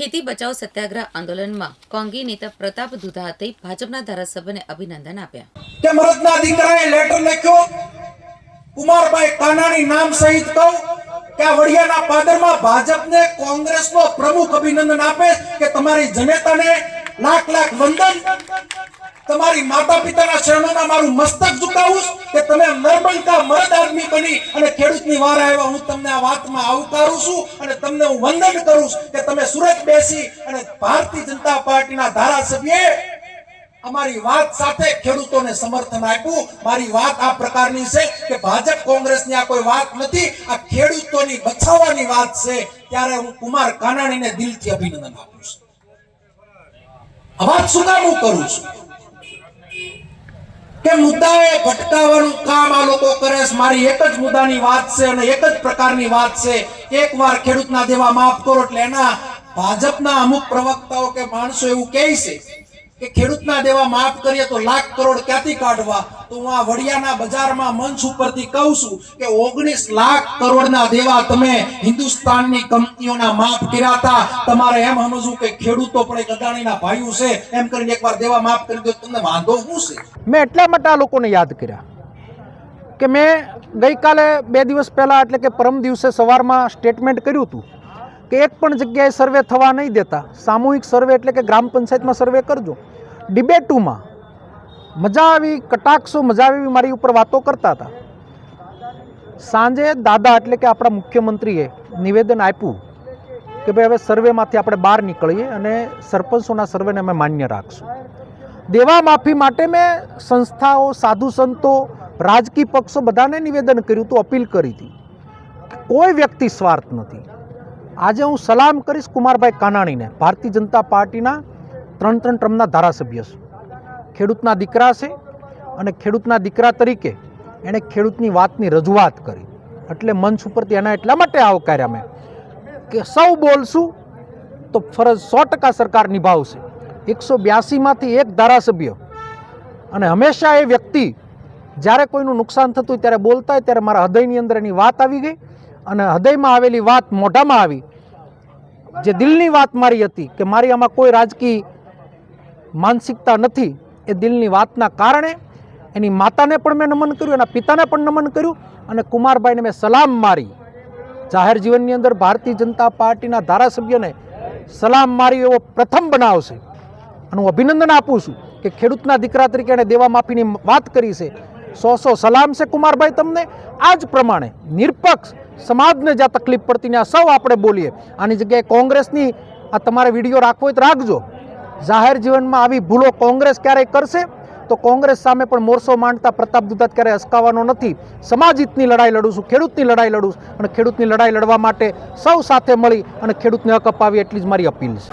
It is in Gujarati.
ખેતી બચાવ સત્યાગ્રહ આંદોલનમાં કોંગી નેતા પ્રતાપ દુધાતે ભાજપના ધારાસભ્યને અભિનંદન આપ્યા. કે મરદના દીકરાએ લેટર લખ્યો. કુમારભાઈ કાનાણી નામ સહિત કહું કે આ વડિયાના પાદરમાં ભાજપને કોંગ્રેસનો પ્રમુખ અભિનંદન આપે કે તમારી જનેતાને લાખ લાખ વંદન. તમારી માતા પિતાના શરણોમાં મારું મસ્તક ઝુકાવું કે તમે નર્મલકા મરદ આદમી બની અને ખેડૂતની વાર આવ્યા, હું તમને આ વાતમાં આવકારું છું અને તમને હું વંદન કરું છું કે તમે સુરત બેસી અને ભારતીય જનતા પાર્ટીના ધારાસભ્યએ અમારી વાત સાથે ખેડૂતોને સમર્થન આપ્યું. મારી વાત આ પ્રકારની છે કે ભાજપ કોંગ્રેસની આ કોઈ વાત નથી, આ ખેડૂતોની બચાવવાની વાત છે. ત્યારે હું કુમાર કાનાણીને દિલથી અભિનંદન આપું છું. આ વાત શું કરું છું? કે મુદ્દાએ ભટકાવવાનું કામ આ લોકો કરે છે. મારી એક જ મુદ્દાની વાત છે અને એક જ પ્રકારની વાત છે. એકવાર ખેડૂતના દેવા માફ કરો એટલે એના ભાજપના અમુક પ્રવક્તાઓ કે માણસો એવું કહે છે કે ખેડૂતના દેવા માફ કરીએ તો લાખ કરોડ ક્યાંથી કાઢવા? તો હું આ વડિયાના બજારમાં મંચ ઉપરથી કહું છું કે ઓગણીસ લાખ કરોડના દેવા તમે હિન્દુસ્તાનની કંપનીઓના માફ કર્યા હતા. તમારે એમ સમજવું કે ખેડૂતો પણ એક અદાણીના ભાઈઓ છે. એમ કરીને એકવાર દેવા માફ કરી દો, તમને વાંધો શું છે? મેં એટલા માટે આ લોકોને યાદ કર્યા કે મેં ગઈકાલે બે દિવસ પહેલાં એટલે કે પરમ દિવસે સવારમાં સ્ટેટમેન્ટ કર્યું હતું કે એક પણ જગ્યાએ સર્વે થવા નહીં દેતા. સામૂહિક સર્વે એટલે કે ગ્રામ પંચાયતમાં સર્વે કરજો. ડિબેટુમાં મજા આવી, કટાક્ષો મજા આવી મારી ઉપર વાતો કરતા હતા. સાંજે દાદા એટલે કે આપણા મુખ્યમંત્રીએ નિવેદન આપ્યું કે ભાઈ હવે સર્વેમાંથી આપણે બહાર નીકળીએ અને સરપંચોના સર્વેને અમે માન્ય રાખશું. દેવા માફી માટે મેં સંસ્થાઓ, સાધુ સંતો, રાજકીય પક્ષો બધાને નિવેદન કર્યું હતું અપીલ કરી હતી. કોઈ વ્યક્તિ સ્વાર્થ નથી. આજે હું સલામ કરીશ કુમારભાઈ કાનાણીને, ભારતીય જનતા પાર્ટીના ત્રણ ત્રણ ટ્રમના ધારાસભ્ય છે. ખેડૂતના દીકરા છે અને ખેડૂતના દીકરા તરીકે એણે ખેડૂતની વાતની રજૂઆત કરી. એટલે મંચ ઉપરથી એના એટલા માટે આવકાર્યા મેં કે સૌ બોલશું તો ફરજ સો ટકા સરકાર નિભાવશે. એકસો બ્યાસીમાંથી એક ધારાસભ્ય. અને હંમેશા એ વ્યક્તિ જ્યારે કોઈનું નુકસાન થતું હોય ત્યારે બોલતા હોય ત્યારે મારા હૃદયની અંદર એની વાત આવી ગઈ અને હૃદયમાં આવેલી વાત મોઢામાં આવી. જે દિલની વાત મારી હતી કે મારી આમાં કોઈ રાજકીય માનસિકતા નથી એ દિલની વાતના કારણે એની માતાને પણ મેં નમન કર્યું, એના પિતાને પણ નમન કર્યું અને કુમારભાઈને મેં સલામ મારી. જાહેર જીવનની અંદર ભારતીય જનતા પાર્ટીના ધારાસભ્યને સલામ મારી એવો પ્રથમ બનાવ છે. અને હું અભિનંદન આપું છું કે ખેડૂતના દીકરા તરીકે એણે દેવા માફીની વાત કરી છે. સો સો સલામ છે કુમારભાઈ તમને. આ જ પ્રમાણે નિરપક્ષ સમાજને જ્યાં તકલીફ પડતી ત્યાં સૌ આપણે બોલીએ. આની જગ્યાએ કોંગ્રેસની આ તમારે વીડિયો રાખવો હોય તો રાખજો. જાહેર જીવનમાં આવી ભૂલો કોંગ્રેસ ક્યારેય કરશે? તો કોંગ્રેસ સામે પણ મોરસો માંડતા પ્રતાપ દુધાત ક્યારેય અસકાવાનો નથી. સમાજ હિતની લડાઈ લડું છું, ખેડૂતની લડાઈ લડું છું. અને ખેડૂતની લડાઈ લડવા માટે સૌ સાથે મળી અને ખેડૂતને હક અપાવી એટલી જ મારી અપીલ છે.